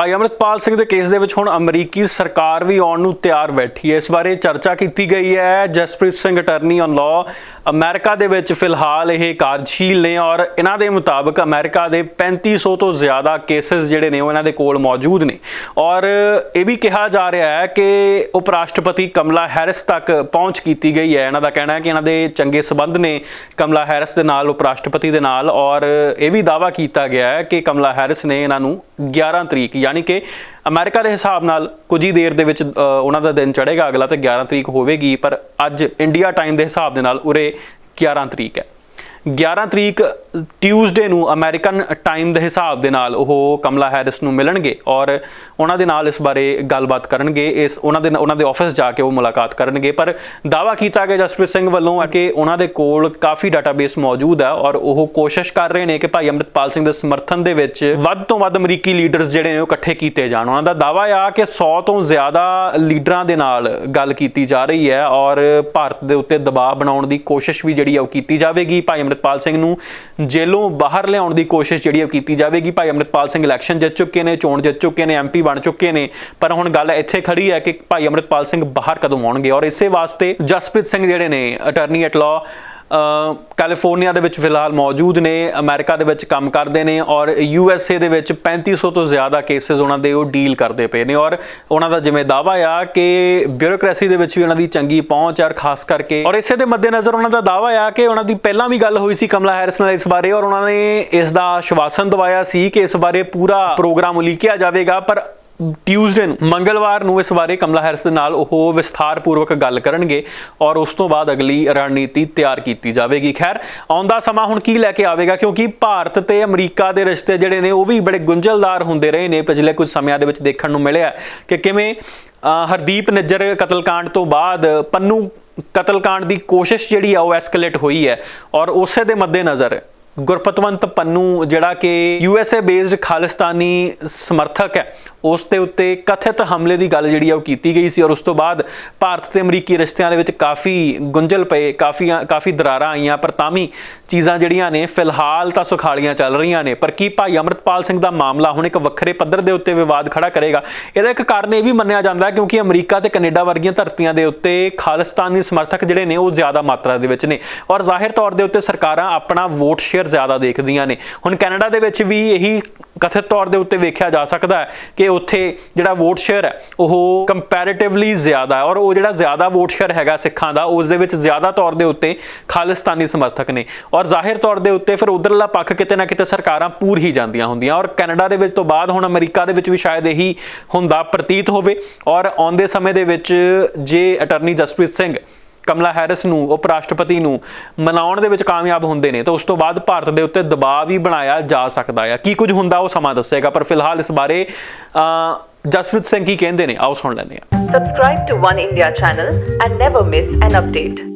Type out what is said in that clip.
ਭਾਈ ਅਮਰਿਤਪਾਲ ਸਿੰਘ ਦੇ ਕੇਸ ਦੇ ਵਿੱਚ ਹੁਣ ਅਮਰੀਕੀ ਸਰਕਾਰ ਵੀ ਆਉਣ ਨੂੰ ਤਿਆਰ ਬੈਠੀ ਹੈ। ਇਸ ਬਾਰੇ ਚਰਚਾ ਕੀਤੀ ਗਈ ਹੈ। Jaspreet Singh attorney on law America ਦੇ ਵਿੱਚ ਫਿਲਹਾਲ ਇਹ ਕਾਰਜਸ਼ੀਲ ਨੇ ਔਰ ਇਹਨਾਂ ਦੇ ਮੁਤਾਬਕ ਅਮਰੀਕਾ ਦੇ 3500 ਤੋਂ ਜ਼ਿਆਦਾ ਕੇਸਸ ਜਿਹੜੇ ਨੇ ਉਹ ਇਹਨਾਂ ਦੇ ਕੋਲ ਮੌਜੂਦ ਨੇ। ਔਰ ਇਹ ਵੀ ਕਿਹਾ ਜਾ ਰਿਹਾ ਹੈ ਕਿ ਉਪ ਰਾਸ਼ਟਰਪਤੀ ਕਮਲਾ ਹੈਰਿਸ ਤੱਕ ਪਹੁੰਚ ਕੀਤੀ ਗਈ ਹੈ। ਇਹਨਾਂ ਦਾ ਕਹਿਣਾ ਹੈ ਕਿ ਇਹਨਾਂ ਦੇ ਚੰਗੇ ਸਬੰਧ ਨੇ ਕਮਲਾ ਹੈਰਿਸ ਦੇ ਨਾਲ ਉਪ ਰਾਸ਼ਟਰਪਤੀ ਦੇ ਨਾਲ ਔਰ ਇਹ ਵੀ ਦਾਵਾ ਕੀਤਾ ਗਿਆ ਹੈ ਕਿ ਕਮਲਾ ਹੈਰਿਸ ਨੇ ਇਹਨਾਂ ਨੂੰ 11 ਤਰੀਕ, ਯਾਨੀ ਕਿ ਅਮਰੀਕਾ ਦੇ ਹਿਸਾਬ ਨਾਲ ਕੁਝ ਹੀ ਦੇਰ ਦੇ ਵਿੱਚ ਉਹਨਾਂ ਦਾ ਦਿਨ ਚੜ੍ਹੇਗਾ ਅਗਲਾ ਤੇ 11 ਤਰੀਕ ਹੋਵੇਗੀ, ਪਰ ਅੱਜ ਇੰਡੀਆ ਟਾਈਮ ਦੇ ਹਿਸਾਬ ਦੇ ਨਾਲ ਉਰੇ 11 ਤਰੀਕ ਹੈ। 11 ਤਰੀਕ ਟਿਊਜ਼ਡੇ ਨੂੰ ਅਮਰੀਕਨ ਟਾਈਮ ਦੇ ਹਿਸਾਬ ਦੇ ਨਾਲ ਉਹ ਕਮਲਾ ਹੈਰਿਸ ਨੂੰ ਮਿਲਣਗੇ ਔਰ ਉਹਨਾਂ ਦੇ ਨਾਲ ਇਸ ਬਾਰੇ ਗੱਲਬਾਤ ਕਰਨਗੇ, ਇਸ ਉਹਨਾਂ ਦੇ ਉਹਨਾਂ ਦੇ ਆਫਿਸ ਜਾ ਕੇ ਉਹ ਮੁਲਾਕਾਤ ਕਰਨਗੇ। ਪਰ ਦਾਵਾ ਕੀਤਾ ਗਿਆ ਜਸਪ੍ਰੀਤ ਸਿੰਘ ਵੱਲੋਂ ਕਿ ਉਹਨਾਂ ਦੇ ਕੋਲ ਕਾਫੀ ਡਾਟਾਬੇਸ ਮੌਜੂਦ ਹੈ ਔਰ ਉਹ ਕੋਸ਼ਿਸ਼ ਕਰ ਰਹੇ ਨੇ ਕਿ ਭਾਈ ਅੰਮ੍ਰਿਤਪਾਲ ਸਿੰਘ ਦੇ ਸਮਰਥਨ ਦੇ ਵਿੱਚ ਵੱਧ ਤੋਂ ਵੱਧ ਅਮਰੀਕੀ ਲੀਡਰਸ ਜਿਹੜੇ ਨੇ ਉਹ ਇਕੱਠੇ ਕੀਤੇ ਜਾਣ। ਉਹਨਾਂ ਦਾ ਦਾਵਾ ਆ ਕਿ 100 ਤੋਂ ਜ਼ਿਆਦਾ ਲੀਡਰਾਂ ਦੇ ਨਾਲ ਗੱਲ ਕੀਤੀ ਜਾ ਰਹੀ ਹੈ ਔਰ ਭਾਰਤ ਦੇ ਉੱਤੇ ਦਬਾਅ ਬਣਾਉਣ ਦੀ ਕੋਸ਼ਿਸ਼ ਵੀ ਜਿਹੜੀ ਆ ਉਹ ਕੀਤੀ ਜਾਵੇਗੀ। ਭਾਈ ਅੰਮ੍ਰਿਤਪਾਲ ਸਿੰਘ ਨੂੰ ਜੇਲੋਂ ਬਾਹਰ ਲਿਆਉਣ ਦੀ ਕੋਸ਼ਿਸ਼ ਜਿਹੜੀ ਉਹ ਕੀਤੀ ਜਾਵੇਗੀ। ਭਾਈ ਅੰਮ੍ਰਿਤਪਾਲ ਸਿੰਘ ਇਲੈਕਸ਼ਨ ਜਿੱਤ ਚੁੱਕੇ ਨੇ, ਚੋਣ ਜਿੱਤ ਚੁੱਕੇ ਨੇ ਐਮਪੀ ਬਣ ਚੁੱਕੇ ਨੇ, ਪਰ ਹੁਣ ਗੱਲ ਇੱਥੇ ਖੜੀ ਹੈ ਕਿ ਭਾਈ ਅੰਮ੍ਰਿਤਪਾਲ ਸਿੰਘ ਬਾਹਰ ਕਦੋਂ ਆਉਣਗੇ? ਔਰ ਇਸੇ ਵਾਸਤੇ ਜਸਪ੍ਰੀਤ ਸਿੰਘ ਜਿਹੜੇ ਨੇ ਅਟਾਰਨੀ ਐਟ ਲਾਅ ਕੈਲੀਫੋਰਨੀਆ ਦੇ ਵਿੱਚ ਫਿਲਹਾਲ ਮੌਜੂਦ ਨੇ, ਅਮਰੀਕਾ ਦੇ ਵਿੱਚ ਕੰਮ ਕਰਦੇ ਨੇ ਔਰ ਯੂ ਐਸ ਏ ਦੇ ਵਿੱਚ 3500 ਤੋਂ ਜ਼ਿਆਦਾ ਕੇਸਸ ਉਹਨਾਂ ਦੇ ਉਹ ਡੀਲ ਕਰਦੇ ਪਏ ਨੇ ਔਰ ਉਹਨਾਂ ਦਾ ਜਿਵੇਂ ਦਾਵਾ ਆ ਕਿ ਬਿਊਰੋਕ੍ਰੇਸੀ ਦੇ ਵਿੱਚ ਵੀ ਉਹਨਾਂ ਦੀ ਚੰਗੀ ਪਹੁੰਚ ਔਰ ਖਾਸ ਕਰਕੇ ਔਰ ਇਸੇ ਦੇ ਮੱਦੇਨਜ਼ਰ ਉਹਨਾਂ ਦਾ ਦਾਵਾ ਆ ਕਿ ਉਹਨਾਂ ਦੀ ਪਹਿਲਾਂ ਵੀ ਗੱਲ ਹੋਈ ਸੀ ਕਮਲਾ ਹੈਰਿਸ ਨਾਲ ਇਸ ਬਾਰੇ ਔਰ ਉਹਨਾਂ ਨੇ ਇਸ ਦਾ ਆਸ਼ਵਾਸਨ ਦਵਾਇਆ ਸੀ ਕਿ ਇਸ ਬਾਰੇ ਪੂਰਾ ਪ੍ਰੋਗਰਾਮ ਉਲੀਕਿਆ ਜਾਵੇਗਾ, ਪਰ ਟਿਊਜ਼ਡੇ ਨੂੰ, ਮੰਗਲਵਾਰ ਨੂੰ ਇਸ ਬਾਰੇ ਕਮਲਾ ਹੈਰਸ ਦੇ ਨਾਲ ਉਹ ਵਿਸਥਾਰਪੂਰਵਕ ਗੱਲ ਕਰਨਗੇ ਔਰ ਉਸ ਤੋਂ ਬਾਅਦ ਅਗਲੀ ਰਣਨੀਤੀ ਤਿਆਰ ਕੀਤੀ ਜਾਵੇਗੀ। ਖੈਰ ਆਉਂਦਾ ਸਮਾਂ ਹੁਣ ਕੀ ਲੈ ਕੇ ਆਵੇਗਾ? ਕਿਉਂਕਿ ਭਾਰਤ ਤੇ ਅਮਰੀਕਾ ਦੇ ਰਿਸ਼ਤੇ ਜਿਹੜੇ ਨੇ, ਉਹ ਵੀ ਬੜੇ ਗੁੰਝਲਦਾਰ ਹੁੰਦੇ ਰਹੇ ਨੇ, ਪਿਛਲੇ ਕੁਝ ਸਮਿਆਂ ਦੇ ਵਿੱਚ ਦੇਖਣ ਨੂੰ ਮਿਲਿਆ ਕਿ ਕਿਵੇਂ ਹਰਦੀਪ ਨੱਜਰ ਕਤਲकांड ਤੋਂ ਬਾਅਦ ਪੰਨੂ ਕਤਲकांड ਦੀ ਕੋਸ਼ਿਸ਼ ਜਿਹੜੀ ਆ, ਉਹ ਐਸਕੇਲੇਟ ਹੋਈ ਹੈ ਔਰ ਉਸੇ ਦੇ ਮੱਦੇਨਜ਼ਰ ਗੁਰਪਤਵੰਤ ਪੰਨੂ, ਜਿਹੜਾ ਕਿ U S A based Khalistani ਸਮਰਥਕ ਹੈ ਉਸ ਦੇ ਉੱਤੇ ਕਥਿਤ ਹਮਲੇ ਦੀ ਗੱਲ ਜਿਹੜੀ ਆ ਉਹ ਕੀਤੀ ਗਈ ਸੀ ਔਰ ਉਸ ਤੋਂ ਬਾਅਦ ਭਾਰਤ ਤੇ ਅਮਰੀਕੀ ਰਿਸ਼ਤਿਆਂ ਦੇ ਵਿੱਚ ਕਾਫੀ ਗੁੰਝਲ ਪਏ ਕਾਫੀ ਕਾਫੀ ਦਰਾਰਾਂ ਆਈਆਂ, ਪਰ ਤਾਂ ਵੀ ਚੀਜ਼ਾਂ ਜਿਹੜੀਆਂ ਨੇ ਫਿਲਹਾਲ ਤਾਂ ਸੁਖਾਲੀਆਂ ਚੱਲ ਰਹੀਆਂ ਨੇ। ਪਰ ਕੀ ਭਾਈ ਅਮਰਤਪਾਲ ਸਿੰਘ ਦਾ ਮਾਮਲਾ ਹੁਣ ਇੱਕ ਵੱਖਰੇ ਪੱਧਰ ਦੇ ਉੱਤੇ ਵਿਵਾਦ ਖੜਾ ਕਰੇਗਾ? ਇਹਦਾ ਇੱਕ ਕਾਰਨ ਇਹ ਵੀ ਮੰਨਿਆ ਜਾਂਦਾ ਹੈ ਕਿਉਂਕਿ ਅਮਰੀਕਾ ਤੇ ਕੈਨੇਡਾ ਵਰਗੀਆਂ ਧਰਤੀਆਂ ਦੇ ਉੱਤੇ ਖਾਲਿਸਤਾਨੀ ਸਮਰਥਕ ਜਿਹੜੇ ਨੇ ਉਹ ਜ਼ਿਆਦਾ ਮਾਤਰਾ ਦੇ ਵਿੱਚ ਨੇ। ਔਰ ਜ਼ਾਹਿਰ ਤੌਰ ਦੇ ਉੱਤੇ ਸਰਕਾਰਾਂ ਆਪਣਾ ਵੋਟ ਸ਼ੇਅਰ ਜ਼ਿਆਦਾ ਦੇਖਦੀਆਂ ਨੇ। ਹੁਣ ਕੈਨੇਡਾ ਦੇ ਵਿੱਚ ਵੀ ਇਹੀ ਕਥਿਤ ਤੌਰ ਦੇ ਉੱਤੇ ਵੇਖਿਆ ਜਾ ਸਕਦਾ ਹੈ ਕਿ ਉੱਥੇ ਜਿਹੜਾ ਵੋਟ ਸ਼ੇਅਰ ਹੈ, ਉਹ ਕੰਪੈਰੀਟਿਵਲੀ ਜ਼ਿਆਦਾ ਹੈ ਔਰ ਉਹ ਜਿਹੜਾ ਜ਼ਿਆਦਾ ਵੋਟ ਸ਼ੇਅਰ ਹੈਗਾ ਸਿੱਖਾਂ ਦਾ, ਉਸ ਦੇ ਵਿੱਚ ਜ਼ਿਆਦਾ ਤੌਰ ਦੇ ਉੱਤੇ ਖਾਲਿਸਤਾਨੀ ਸਮਰਥਕ ਨੇ। ਔਰ ਜ਼ਾਹਿਰ ਤੌਰ ਦੇ ਉੱਤੇ ਫਿਰ ਉਧਰਲਾ ਪੱਖ ਕਿਤੇ ਨਾ ਕਿਤੇ ਸਰਕਾਰਾਂ ਪੂਰ ਹੀ ਜਾਂਦੀਆਂ ਹੁੰਦੀਆਂ ਔਰ ਕੈਨੇਡਾ ਦੇ ਵਿੱਚ ਤੋਂ ਬਾਅਦ ਹੁਣ ਅਮਰੀਕਾ ਦੇ ਵਿੱਚ ਵੀ ਸ਼ਾਇਦ ਇਹੀ ਹੁੰਦਾ ਪ੍ਰਤੀਤ ਹੋਵੇ। ਔਰ ਆਉਂਦੇ ਸਮੇਂ ਦੇ ਵਿੱਚ ਜੇ attorney Jaspreet Singh Kamala Harris ਨੂੰ ਉਪ ਰਾਸ਼ਟਰਪਤੀ ਨੂੰ ਮਨਾਉਣ ਦੇ ਵਿੱਚ ਕਾਮਯਾਬ ਹੁੰਦੇ ਨੇ, ਤਾਂ ਉਸ ਤੋਂ ਬਾਅਦ ਭਾਰਤ ਦੇ ਉੱਤੇ ਦਬਾਅ ਵੀ ਬਣਾਇਆ ਜਾ ਸਕਦਾ ਹੈ ਕੀ ਕੁਝ ਹੁੰਦਾ ਉਹ ਸਮਾਂ ਦੱਸੇਗਾ, ਪਰ ਫਿਲਹਾਲ ਇਸ ਬਾਰੇ ਜਸਪ੍ਰੀਤ ਸਿੰਘ ਕੀ ਕਹਿੰਦੇ ਨੇ? ਆਓ ਸੁਣ ਲੈਂਦੇ ਹਾਂ। Subscribe to One India channel and never miss an update.